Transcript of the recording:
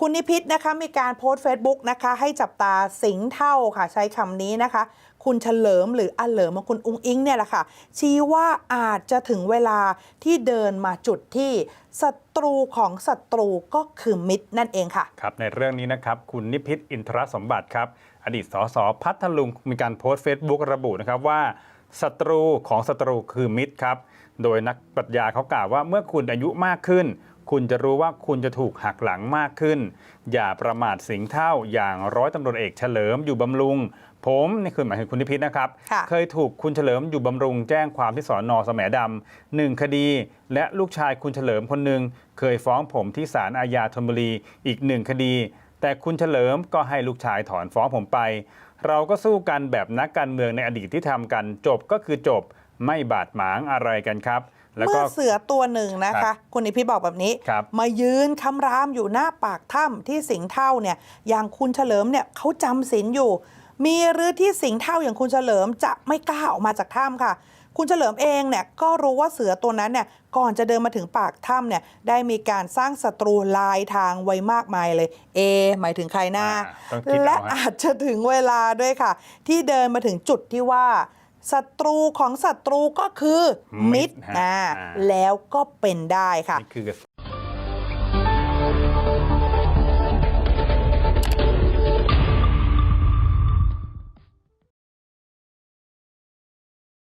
คุณนิพิษนะคะมีการโพสต์ Facebook นะคะ ให้จับตาสิงเท่าค่ะ ใช้คำนี้นะคะ คุณเฉลิมหรืออเหลิมของคุณอุ้งอิงเนี่ยแหละค่ะ ชี้ว่าอาจจะถึงเวลาที่เดินมาจุดที่ศัตรูของศัตรูก็คือมิตรนั่นเองค่ะ ครับ ในเรื่องนี้นะครับ คุณนิพิษอินทรสมบัติครับ อดีตสสพัทลุงมีการโพสต์ Facebook ระบุนะครับว่าศัตรูของศัตรูคือมิตรครับ โดยนักปรัชญาเขากล่าวว่าเมื่อคุณอายุมากขึ้น คุณจะรู้ว่าคุณจะถูกหักหลังมากขึ้น อย่าประมาทสิงเท่าอย่างร้อยตำรวจเอกเฉลิมอยู่บำรุง ผมนี่คือหมายถึงคุณนิพิษนะครับค่ะเคยถูกคุณเฉลิมอยู่บำรุงแจ้งความที่สอนอสแหมดำหนึ่งคดี และลูกชายคุณเฉลิมคนหนึ่งเคยฟ้องผมที่ศาลอาญาธนบุรีอีกหนึ่งคดี แต่คุณเฉลิมก็ให้ลูกชายถอนฟ้องผมไป เราก็สู้กันแบบนักการเมืองในอดีตที่ทำกันจบก็คือจบไม่บาดหมางอะไรกันครับ แล้วเมื่ก็ อเสือตัวหนึ่งนะครัคะ บคุณนิพิษบอกแบบนี้ ครับ มายืนคำรามอยู่หน้าปากถ้ำที่สิงห์เท่าเนี่ยอย่างคุณเฉลิมเนี่ยเขาจำศีลอยู่ มีหรือที่สิงห์เท่าอย่างคุณเฉลิมจะไม่กล้าออกมาจากถ้ำค่ะ คุณเฉลิมเองเนี่ยก็รู้ว่าเสือตัวนั้นเนี่ยก่อนจะเดินมาถึงปากถ้ำเนี่ยได้มีการสร้างศัตรูลายทางไว้มากมายเลยเอะหมายถึงใครหน้า อ่าต้องคิดเอาและฮะ อาจจะถึงเวลาด้วยค่ะ ที่เดินมาถึงจุดที่ว่า ศัตรูของศัตรูก็คือมิตรมิตรฮะอ่าอ่าแล้วก็เป็นได้ค่ะ นี่คือ